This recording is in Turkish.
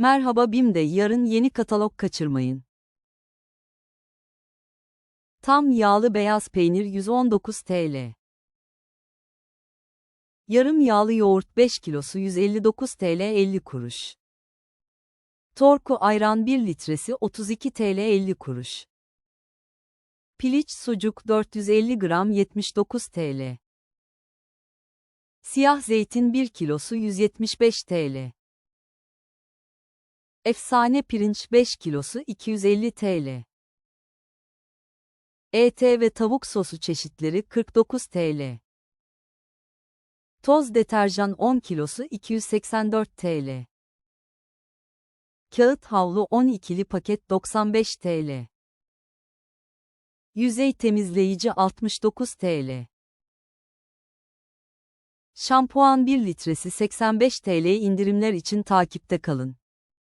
Merhaba BİM'de yarın yeni katalog kaçırmayın. Tam yağlı beyaz peynir 119 TL. Yarım yağlı yoğurt 5 kilosu 159 TL 50 kuruş. Torku ayran 1 litresi 32 TL 50 kuruş. Piliç sucuk 450 gram 79 TL. Siyah zeytin 1 kilosu 175 TL. Efsane pirinç 5 kilosu 250 TL. ET ve tavuk sosu çeşitleri 49 TL. Toz deterjan 10 kilosu 284 TL. Kağıt havlu 12'li paket 95 TL. Yüzey temizleyici 69 TL. Şampuan 1 litresi 85 TL indirimler için takipte kalın.